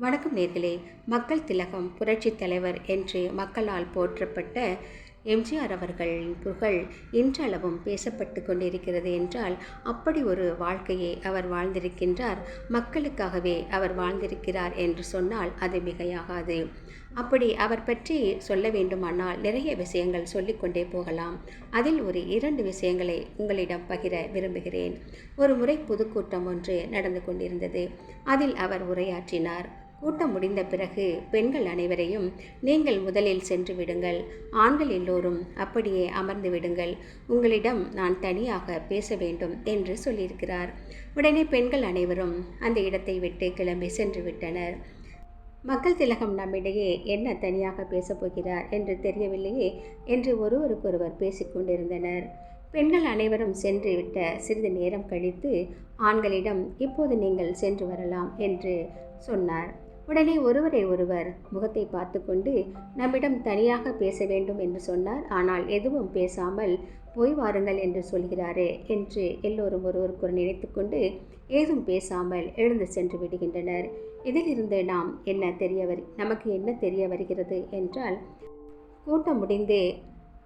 வணக்கம் நேர்களே. மக்கள் திலகம் புரட்சி தலைவர் என்று மக்களால் போற்றப்பட்ட எம்ஜிஆர் அவர்களின் புகழ் இன்றளவும் பேசப்பட்டு கொண்டிருக்கிறது என்றால் அப்படி ஒரு வாழ்க்கையை அவர் வாழ்ந்திருக்கின்றார். மக்களுக்காகவே அவர் வாழ்ந்திருக்கிறார் என்று சொன்னால் அது மிகையாகாது. அப்படி அவர் பற்றி சொல்ல வேண்டுமானால் நிறைய விஷயங்கள் சொல்லிக்கொண்டே போகலாம். அதில் ஒரு இரண்டு விஷயங்களை உங்களிடம் பகிர விரும்புகிறேன். ஒரு முறை பொதுக்கூட்டம் ஒன்று நடந்து கொண்டிருந்தது. அதில் அவர் உரையாற்றினார். கூட்டம் முடிந்த பிறகு பெண்கள் அனைவரையும் நீங்கள் முதலில் சென்று விடுங்கள். ஆண்கள் எல்லோரும் அப்படியே அமர்ந்து விடுங்கள். உங்களிடம் நான் தனியாக பேச வேண்டும் என்று சொல்லியிருக்கிறார். உடனே பெண்கள் அனைவரும் அந்த இடத்தை விட்டு கிளம்பி சென்று விட்டனர். மக்கள் திலகம் நம்மிடையே என்ன தனியாக பேசப் போகிறார் என்று தெரியவில்லையே என்று ஒருவருக்கொருவர் பேசிக்கொண்டிருந்தனர் பெண்கள் அனைவரும் சென்று விட்ட சிறிது நேரம் கழித்து ஆண்களிடம் இப்போது நீங்கள் சென்று வரலாம் என்று சொன்னார். உடனே ஒருவரை ஒருவர் முகத்தை பார்த்து கொண்டு நம்மிடம் தனியாக பேச வேண்டும் என்று சொன்னார். ஆனால் எதுவும் பேசாமல் போய் வாருங்கள் என்று சொல்கிறாரே என்று எல்லோரும் ஒருவருக்கொரு நினைத்து கொண்டு ஏதும் பேசாமல் எழுந்து சென்று விடுகின்றனர். இதிலிருந்து நாம் என்ன தெரிய வரி நமக்கு என்ன தெரிய வருகிறது என்றால் கூட்டம் முடிந்து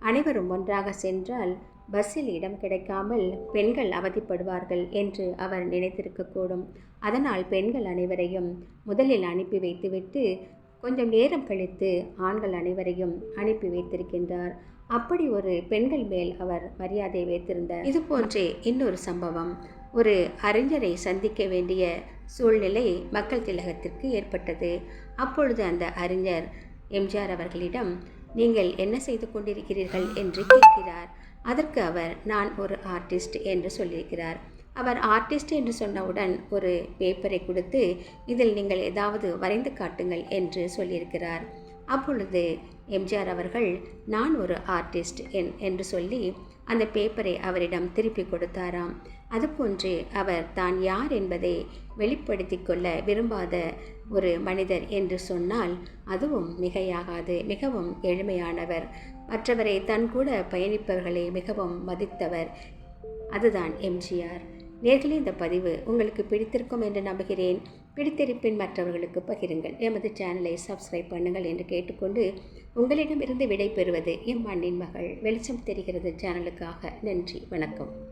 அனைவரும் ஒன்றாக சென்றால் பஸ்ஸில் இடம் கிடைக்காமல் பெண்கள் அவதிப்படுவார்கள் என்று அவர் நினைத்திருக்கக்கூடும். அதனால் பெண்கள் அனைவரையும் முதலில் அனுப்பி வைத்துவிட்டு கொஞ்சம் நேரம் கழித்து ஆண்கள் அனைவரையும் அனுப்பி வைத்திருக்கின்றார். அப்படி ஒரு பெண்கள் மேல் அவர் மரியாதை வைத்திருந்தார். இது போன்றே இன்னொரு சம்பவம். ஒரு அறிஞரை சந்திக்க வேண்டிய சூழ்நிலை மக்கள் திலகத்திற்கு ஏற்பட்டது. அப்பொழுது அந்த அறிஞர் எம்ஜிஆர் அவர்களிடம் நீங்கள் என்ன செய்து கொண்டிருக்கிறீர்கள் என்று கேட்கிறார். அதற்கு அவர் நான் ஒரு ஆர்டிஸ்ட் என்று சொல்லியிருக்கிறார். அவர் ஆர்டிஸ்ட் என்று சொன்னவுடன் ஒரு பேப்பரை கொடுத்து இதில் நீங்கள் ஏதாவது வரைந்து காட்டுங்கள் என்று சொல்லியிருக்கிறார். அப்பொழுது எம்ஜிஆர் அவர்கள் நான் ஒரு ஆர்டிஸ்ட் என் என்று சொல்லி அந்த பேப்பரை அவரிடம் திருப்பி கொடுத்தாராம். அதுபோன்று அவர் தான் யார் என்பதை வெளிப்படுத்தி கொள்ள விரும்பாத ஒரு மனிதர் என்று சொன்னால் அதுவும் மிகையாகாது மிகவும் எளிமையானவர். மற்றவரை தன் கூட பயணிப்பவர்களை மிகவும் மதித்தவர். அதுதான் எம்ஜிஆர். நேர்களே இந்த பதிவு உங்களுக்கு பிடித்திருக்கும் என்று நம்புகிறேன். பிடித்திருப்பின் மற்றவர்களுக்கு பகிருங்கள். எமது சேனலை சப்ஸ்கிரைப் பண்ணுங்கள் என்று கேட்டுக்கொண்டு உங்களிடமிருந்து விடை பெறுவது எம் மண்ணின் மகள். வெளிச்சம் தெரிகிறது சேனலுக்காக நன்றி. வணக்கம்.